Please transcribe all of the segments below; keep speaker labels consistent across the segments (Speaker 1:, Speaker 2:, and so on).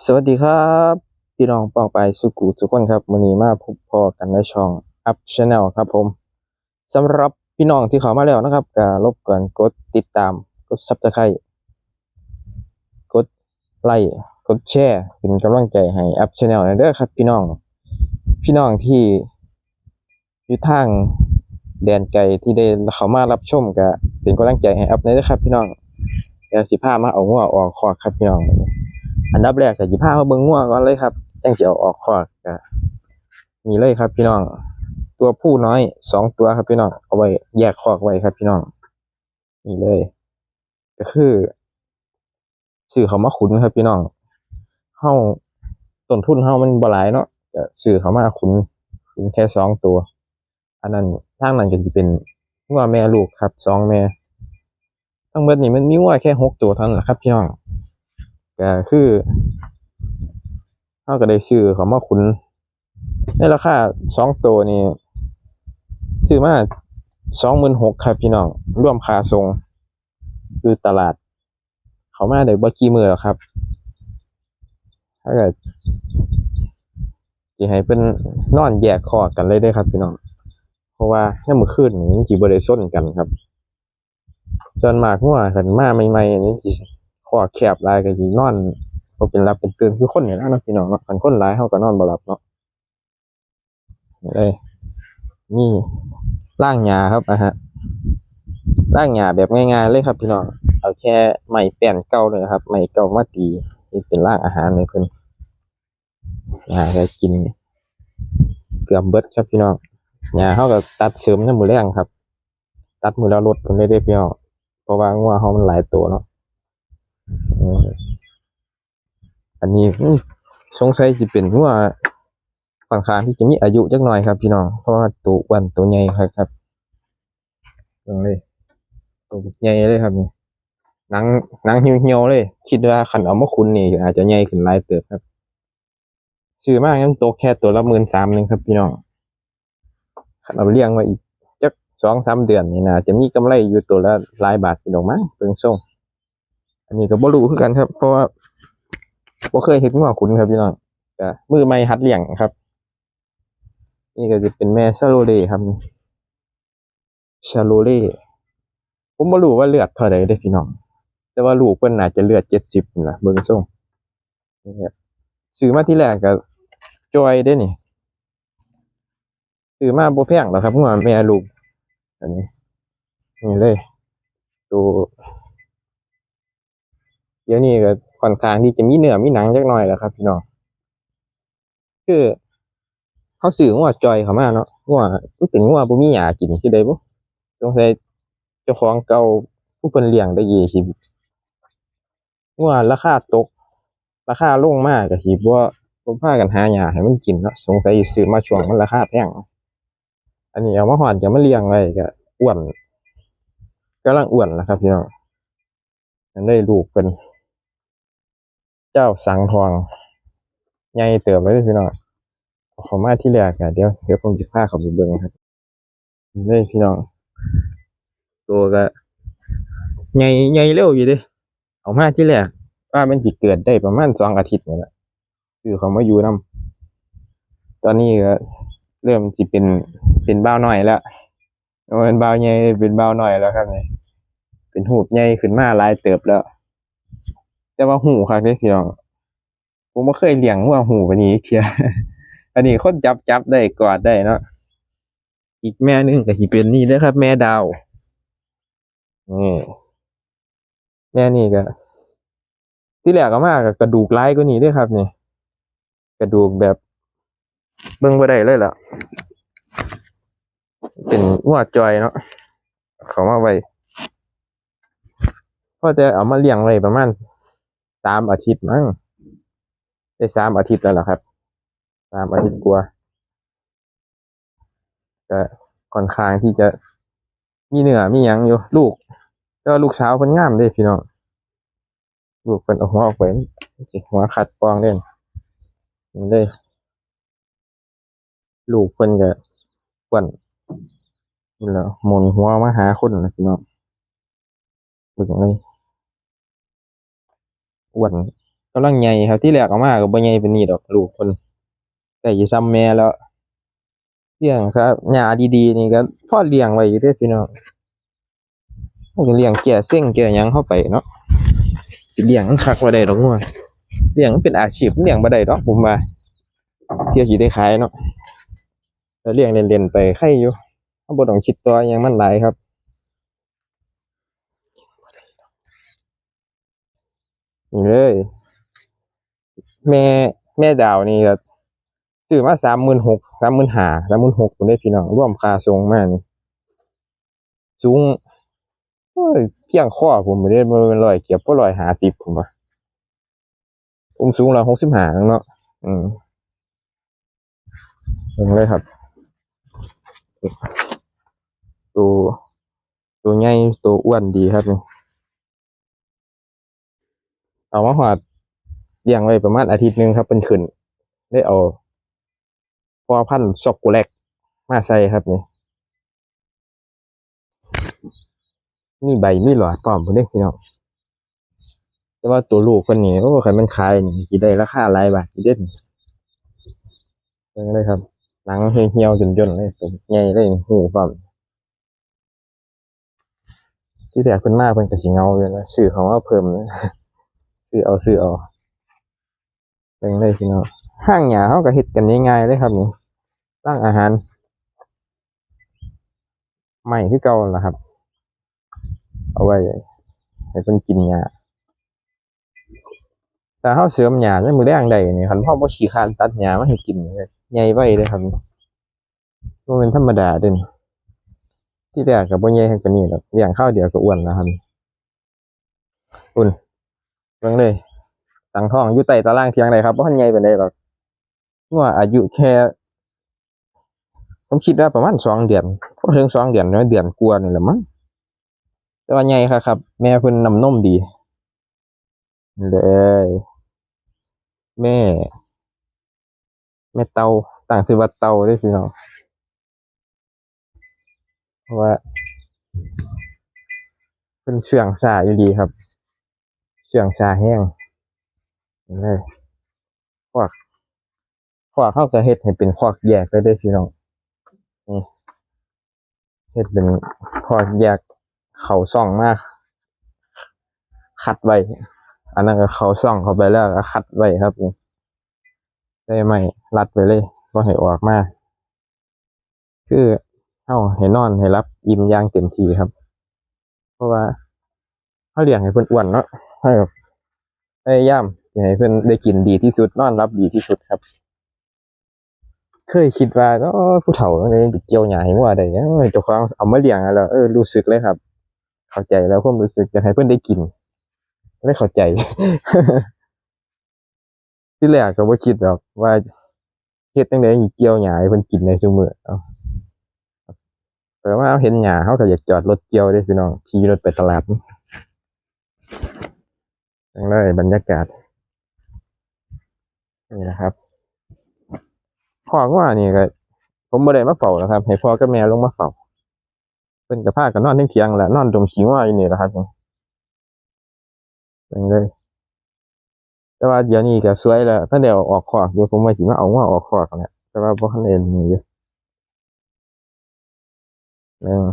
Speaker 1: สวัสดีครับ พี่น้องปองไปสุกุทุกคนครับวันนี้มาพบพอกันในช่อง Up Channel ครับผมสำหรับพี่น้องที่เข้ามาแล้วนะครับก็รบกวนกดติดตาม กด Subscribe กดไลค์กดแชร์เป็นกำลังใจให้ Up Channel น่อยเด้อครับ พี่น้อง พี่น้องที่อยู่ทางแดนไกลที่ได้เข้ามารับชมก็เป็นกำลังใจให้อัพในเด้อครับ พี่น้องเดี๋ยวสิพามาเอางัวออกคอครับพี่น้อง อันดับแรกก็สิพามาเบิ่งงัวก่อนเลยครับจังสิเอาออกคอกก็นี่เลยครับ พี่น้อง ตัวผู้น้อยสองตัวครับพี่น้องเอาไว้แยกคอกไว้ครับ พี่น้อง นี่เลย ก็คือซื้อเขามาขุนครับพี่น้องเฮาต้นทุนเฮามันบหลายเนาะก็ซื้อเขามาขุนขุนแค่สองตัว อันนั้นทางนั้นก็สิเป็นงัวแม่ลูกครับสองแม่ทั้งหมดนี่มันมีงัวแค่หกตัวเท่านั้นแหละครับพี่น้อง ก็คือเขาก็ได้ซื้อเขามาขุนในราคาสองตัวนี่ซื้อมาสองหมื่นหกครับพี่น้องร่วมค่าส่งคือตลาด เขามาได้บ่กี่มือหรอกครับถ้าเกิดสิให้เป็นนอนแยกคอกกันเลยได้ครับพี่น้องเพราะว่าถ้ามื้อคืนนี่มันสิส้นกันครับส่วนมากงัวคันมาใหม่ๆนี่สิ คอแคบลายก็สินอนบ่เป็นหลับเป็นตื่นคือคนนี่และเนะพี่น้องเนาะคันคนลายเฮาก็นอนบ่หลับเนาะนี่เลยนี่ล่างหญ้าครับนะฮะล่างหญ้าแบบง่ายๆเลยครับ พี่น้องเอาแค่ไม้แป้นเก่าเลยครับไม้เก่ามาตีนี่เป็นล่างอาหารให้เพิ่นหญ้าก็กิน เกือบเบิดครับพี่น้องหญ้าเฮาก็ตัดเสริมยามมื้อแลงครับ ตัดมื้อละรถเพิ่นเลยเด้อพี่น้องเพราะว่างัวเฮามันหลายตัวเนาะ อันนี้สงสัยจะเป็นหัวค่อนข้างที่จะมีอายุจักหน่อยครับพี่น้อง เพราะว่าตัวอ้วนตัวใหญ่ครับครับเบิ่งเลยตัวใหญ่เลยครับนี่นังนังเหี่ยวๆเลย คิดว่าคันเอามาคุ้นนี่อาจจะใหญ่ขึ้นหลายเติบครับซื้อมากงั้นตแค่ตัวละหมื่นสามนึงครับพี่น้องคันเอาเลี้ยงไว้อีกจักสองสามเดือนนี่นะจะมีกำไรอยู่ตัวละหลายบาทพี่น้องมั้งเบิ่งส่ง อันนี้ก็บ่รู้คือกันครับ เพราะว่าบ่เคยเฮ็ดงัวขุนครับพี่น้องก็มือใหม่หัดเลี้ยงครับ นี่ก็จะเป็นแม่ซาโลเล่ครับชาโลเล่ผมบ่รู้ว่าเลือดเท่าใดเด้พี่น้อง แต่ว่าลูกเพิ่นน่าจะเลือด70นี่ล่ะเบิ่งทรงนี่ครับซื้อมาที่แรกก็จอยเด้นี่ซื้อมาบ่แพงหรอกครับงัวแม่ลูกอันนี้นี่เลยตัว เดี๋ยวนี้ก็ค่อนข้างที่จะมีเนื้อมีหนังจักหน่อยแหล้วครับ พี่น้องคือเขาซื้องัวจอยเขามาเนาะงัวมันเป็นงัวบ่มีหญ้ากินคือใดบ่สงสัยเจ้าของเก่าผู้เพิ่นเลี้ยงได้ยี่ชีวิตงัวราคาตก ราคาลงมาก็สิบ่บ่พากันหาหญ้าให้มันกินเนาะสงสัยสิซื้อมาช่วงมันราคาแพงอันนี้เอามาฮอดจะมาเลี้ยงไว้ก็อ้วนกำลังอ้วนแล้วครับพี่น้องอันได้ลูกเพิ่น เจ้าสังทองใหญ่เติบไว้เลยพี่น้องเอมาที่แรกอะเดี๋ยวเดี๋ยวผมจะพาเขาไปเบิ่งครับนี่พี่น้อง ตัวก็ใหญ่ใหญ่เร็วอยู่ดิเอามาที่แรกว่ามันจิเกิดได้ประมาณสองอาทิตย์นี่แหละคือเขามาอยู่นํตอนนี้ก็เริ่มสิเป็นเป็นเบ้าวน้อยแล้วเป็นเบ้าใหญ่เป็นเบ้าวน้อยแล้วครับนี่เป็นหูบใหญ่ขึ้นมาลายเติบแล้ว แต่ว่าหูครับพี่น้องผมไม่เคยเลี้ยงว่าหูแบบนี้เทียอันนี้คนจับจับได้กอดได้เนาะอีกแม่นึงก็สิเป็นนี่เด้ครับ แม่ดาวนี่แม่นี่ก็ที่แรกก็มากกระดูกไร้กว่านี้เด้อครับนี่กระดูกแบบเบิ่งบ่ได้เลยล่ะ เป็นหัวจอยเนาะเขามาไว้พอจะเอามาเลี้ยงไว้ประมาณ สามอาทิตย์มั้งได้สามอาทิตย์แล้วล่ะครับสามอาทิตย์กว่าก็ค่อนข้างที่จะมีเนื้อมีหยังอยู่ลูกแต่ว่าลูกสาวเพิ่นงามเด้พี่น้องลูกเพิ่นเอาหัวออกไปสิหัวขัดปองเด่นนี่เลยลูกเพิ่นก็อ้วนนี่แหล้วหมุนหัวมาหาคนนะพี่น้องเบิ่งเลย อ้วนกำลังใหญ่ครับที่แรกออกมาก็บ่ใหญ่เป็นนี่ดอกลูกเพิ่นแต่สิซ้ำแม่แล้วเลี้ยงครับหญ้าดีๆนี่ก็พอเลี้ยงไว้อยู่ด้อพี่น้องเลี้ยงแก่เซ็งแก่ยังเข้าไปเนาะเลี้ยงมันคักบ่ได้ดอกงัวเลี้ยงมันเป็นอาชีพเลี้ยงบ่ได้ดอกผมว่าเที่ยวสิได้ขายเนาะแต่เลี้ยงเล่นๆไปใครอยู่เฮาบ่ต้องคิดต่อหยังมันหลายครับ นี่เลย แม่แม่ดาวนี่ก็ซื้อมาสามหมื่นหกสามหมื่นห้าสามหมื่นหกคนได้พี่น้องร่วมค่าส่งมานี่สูงโอ้ยเพียงข้อผมไม่ได้มาเป็นร้อยเกียบก็ร้อยหาสิบผมว่าผมสูงร้อยหกสิบห้าเนาะอืมเห็นเลยครับตัวตัวใหญ่ตัวอ้วนดีครับนี่ เอามาหอดเลี้ยงไว้ประมาณอาทิตย์หนึงครับเป็นขึ้นได้เอาพอพันธุ์ช็อกโกแลตมาใส่ครับนี่มีใบมีหลอดพร้อมเพิ่นเด้พี่น้องแต่ว่าตัวลูกคนนี้โอ้คันมันขายนี่ได้ราคาหลายบาทสิเด้นี่เบิ่งเลยครับหนังเหี่ยวๆจนๆเลยตัวใหญ่เลยหูพร้อมที่แรกเพิ่นมากเพิ่นก็สิเงาอยู่นะซื้อของมาเพิ่มนะ ซื้อเอาซื้อเอาเป็นเลยพี่น้องห้างหยาเขาก็เฮ็ดกันง่ายๆเลยครับนี่ร่างอาหารใหม่ที่เก่าล่ะครับ เอาไว้ให้เพิ่นกินหญ้าแต่เฮาเสริมหญ้าในมื้อแรงได้นี่คันพ่อบ่ขี้คานตัดหญ้ามาให้กินนี่ใหญ่ไว้เลยครับบ่แม่นธรรมดาเด้อนี่ที่แรกก็บ่ใหญ่ขนาดนี้ดอกเลี้ยงข้าวเดียวก็อ้วนแล้วครับอุ่น เบิ่งเลยสังทองอยู่ใต้ตารางเทียงใดครับบ่ทันใหญ่ปานใดหรอกว่าอายุแค่ ผมคิดว่าประมาณสองเดือนบ่ถึงสองเดือนเนาะเดือนกว่านี่แหละมั้งแต่ว่าใหญ่ครับครับ แม่เพิ่นน้ำนมดีเลยแม่ แม่เตาต่างชื่อว่าเตาเด้พี่น้องเพราะว่าเพิ่นเชื่องช้าอยู่ดีครับ เชื่องชาแห้งนี่เลยควักควักเขาก็เฮ็ดให้เป็นควักแยกเลยเด้อพี่น้องนี่เฮ็ดเป็นควักแยกเขาซ่องมาก คัดไว้ อันนั้นก็เขาซ่องเข้าไปแล้วก็คัดไว้ครับนี่ได้ไหมรัดไว้เลยบ่ให้ออกมาคือเฮาให้นอนให้รับ อิ่มย่างเต็มที่ครับ เพราะว่าเฮาเลี้ยงให้เพิ่นอ้วนเนาะ ให้แบบพยายามให้เพิ่อนได้กินดีที่สุดนอนรับดีที่สุดครับ เคยคิดว่าเอ้อผู้เฒ่าจั่งใดไปเกี่ยวหญ้าให้งัวได้เอ้ยเจ้าของเอามาเลี้ยงแล้วเออรู้สึกเลยครับ เข้าใจแล้วความรู้สึกอยากให้เพิ่อนได้กินเลยเข้าใจ ที่แรกก็บ่คิดดอกว่าเฮ็ดจั่งใดสิเกี่ยวหญ้าให้เพิ่นกินได้ซุมื้อเอาแต่ว่าเห็นหญ้าเราก็อยากจอดรถเกี่ยวเด้พี่น้องขี่รถไปตลาด จังเลยบรรยากาศ นี่นะครับพ่อก็ว่านี่ก็ผมบ่ได้มาเฝ้านะครับ ให้พ่อกับแม่ลงมาเฝ้าเพิ่นก็พากันนอนเถียงแหละนอนดมขี้งัวอยู่นี่แหละครับนี่จังเลย แต่ว่าเดี๋ยวนี้ก็สวยแล้วถ้าเดี๋ยวออกคอกอยู่ผมว่าสิมาเอางัวออกคอกแหละแต่ว่าบ่ทันได้นี่อยู่เออ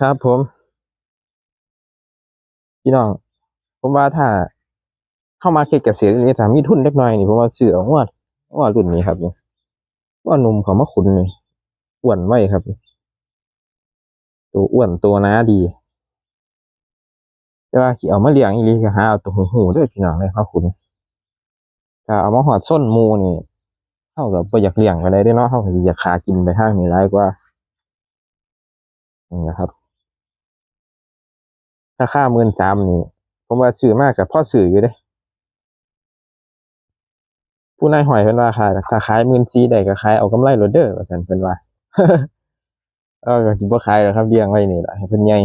Speaker 1: ครับผม พี่น้อง ผมว่าถ้าเข้ามาเฮ็ดเกษตรนี่ถ้ามีทุนเล็กน้อยนี่ผมว่าซื้อเอางัวงัวรุ่นนี้ครับนี่งัวหนุ่มเขามาขุนนี่อ้วนไว้ครับ ตัวอ้วนตัวหนาดีแต่ว่าสิเอามาเลี้ยงอีลีก็หาเอาตัวหูๆเด้อพี่น้องเลยครับคุณถ้าเอามาฮอดส้นมูนี่เฮาก็บ่อยากเลี้ยงไปานใดเด้เนาะเฮาก็สิอยากหากินไปทางนี้หลายกว่านี่นะครับราคา13,000นี่ ผมว่าซื้อมาก็พอซื้ออยู่เด้ ผู้นายหอยเพิ่นว่าขายถ้าขาย14,000ได้ก็ขายเอากำไรโลดเด้อว่าซั่นเพิ่นว่าเออก็สิบ่ขายแล้วครับเลี้ยงไว้นี่ล่ะให้เพิ่นใหญ่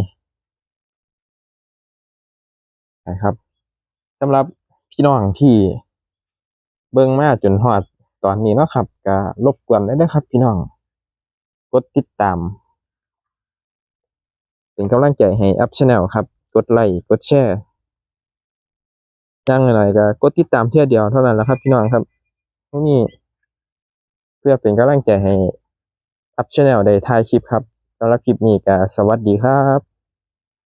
Speaker 1: นะครับสำหรับพี่น้องที่เบิ่งมาจนฮอดตอนนี้เนาะครับก็รบกวนได้เด้อครับ พี่น้องกดติดตาม เป็นกำลังใจให้อป Channel ครับ กดไลค์กดแชร์ อย่างหน่อยก็กดติดตามเที่ยเดียวเท่านั้นแหละครับพี่น้องครับวันนี้เพื่อเป็นกำลังใจให้อัพชแนลได้ถ่ายคลิปครับสำหรับคลิปนี้ก็สวัสดีครับ